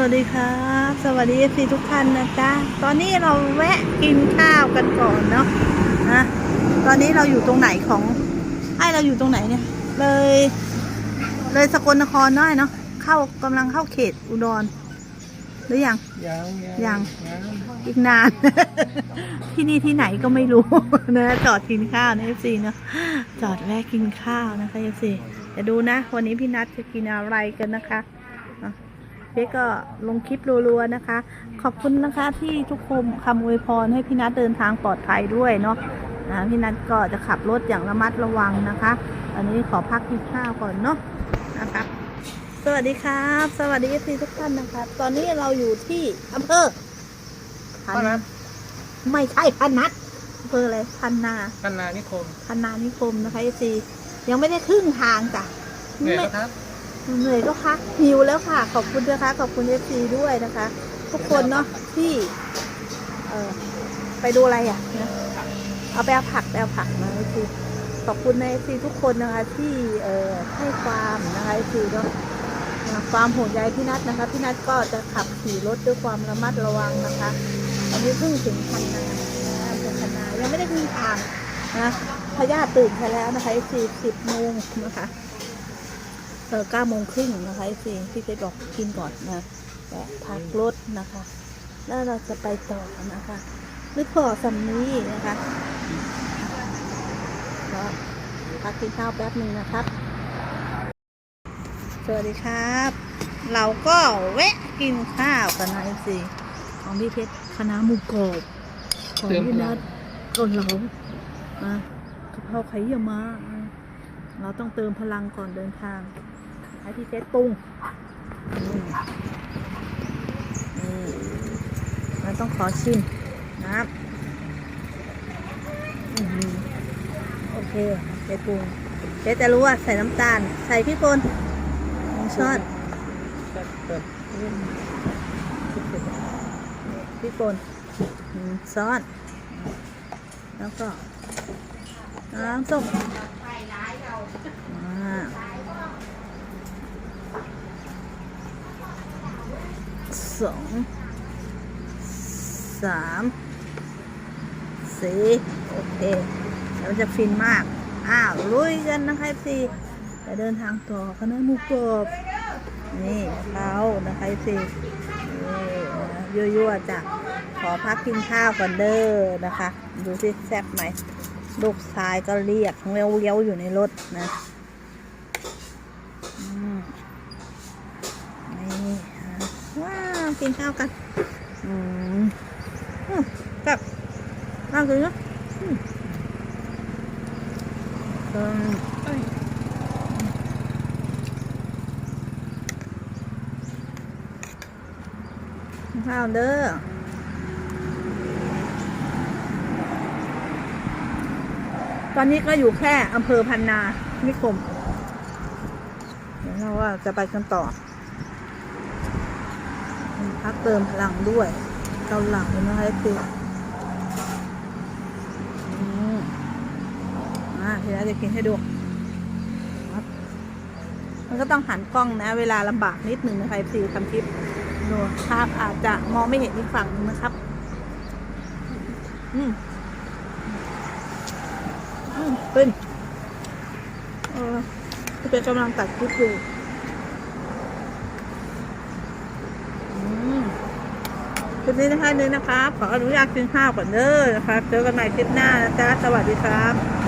วัสดีครับ สวัสดีเอฟซีทุกท่านนะจ๊ะ ตอนนี้เราแวะกินข้าวกันก่อนเนาะนะตอนนี้เราอยู่ตรงไหนของไอ้เราอยู่ตรงไหนเนี่ย เลย เลยสกลนครน้อยเนาะเข้ากำลังเข้าเขตอุดร หรือยังยังยังอีกนาน ที่นี่ที่ไหนก็ไม่รู้นะจอดกินข้าวนะเอฟซีเนาะจอดแวะกินข้าวนะคะเอฟซีเดี๋ยวดูนะ วันนี้พี่นัทจะกินอะไรกันนะคะอะ เจ๊ก็ลงคลิปรัวๆนะคะ ขอบคุณนะคะที่ทุกคนคำอวยพรให้พี่นัทเดินทางปลอดภัยด้วยเนาะนะพี่นัทก็จะขับรถอย่างระมัดระวังนะคะ อันนี้ขอพักกินข้าวก่อนเนาะนะคะ สวัสดีครับ สวัสดีเอฟซีทุกท่านนะคะ ตอนนี้เราอยู่ที่อำเภอพันนัดไม่ใช่พันนัดอำเภออะไรพันนาพันนานิคมพันนานิคมนะคะเอฟซียังไม่ได้ครึ่งทางจ้ะเหนื่อยไม่ก็ครับ เหนื่อยก็พักหิวแล้วค่ะ ขอบคุณนะคะ ขอบคุณเอฟซีด้วยนะคะ ทุกคนเนาะที่ เออไปดูอะไรอะนะเอาไปเอาผักไปเอาผักมาเอขอบคุณในเอฟซีทุกคนนะคะ ที่เออให้ความนะคะเอฟซีเนาะความห่วงใยพี่นัทนะคะพี่นัทก็จะขับขี่รถด้วยความระมัดระวังนะคะอันนี้เพิ่งถึงพันนาพันนายังไม่ได้ขึ้นทางนะพญาตื่นไปแล้วนะคะเอฟซีสิบโมงนะคะ เออเก้าโมงครึ่งนะคะสิพี่เจบอกกินก่อนนะแวะพักรถนะคะ แล้วเราจะไปต่อนะคะนึกพอสำนี้นะคะก็พักกินข้าวแป๊บหนึ่งนะครับ สวัสดีครับ เราก็แวะกินข้าวกันนะเอฟซีของพี่เพชรคณะหมูกรอบของพี่นัทเกาเหลาอะกะเพราไข่เยี่ยวม้าอะ เราต้องเติมพลังก่อนเดินทางให้พี่เฟสปรุงมนี่มันต้องขอชิมนะครับโอเคเฟสปรุงเฟสจะรู้ว่าใส่น้ำตาล ใส่พริกป่นหนึ่งช้อนพริกป่นหนึ่งช้อน แล้วก็ น้ำส้มอ่าสองสามสี่โอเคเราจะฟินมาก อ้าวลุยกันนะคะสี่จะเดินทางต่อคณะมูกรอบนี่เขานะคะสี่นี่ยั่วๆจ้ะขอพักกินข้าวก่อนเด้อนะคะ ดูที่แซ่บไหม ลูกชายก็เรียกเลี้ยวๆอยู่ในรถนะนี่ว้าวกินข้าวกัน อืมอืมแบบข้าวกินเนาะอืมข้าวเด้อ ตอนนี้ก็อยู่แค่อำเภอพันนา นิคม เดี๋ยวเราว่าจะไปกันต่อ พักเติมพลังด้วยเกาหลังนะคะคืออือ่าทีนี้จะกินให้ดูมันก็ต้องหันกล้องนะ เวลาลำบากนิดหนึ่งนะคะซีทำคลิปดูภาพอาจจะมองไม่เห็นอีกฝั่งนึงนะครับ อือืม เป็นเออเป็นกำลังตัดคลิปอยู่คลิปนี้นะคะนี้นะคะขออนุญาตกินข้าวก่อนเด้อนะคะเจอกันใหม่คลิปหน้านะจ๊ะสวัสดีครับ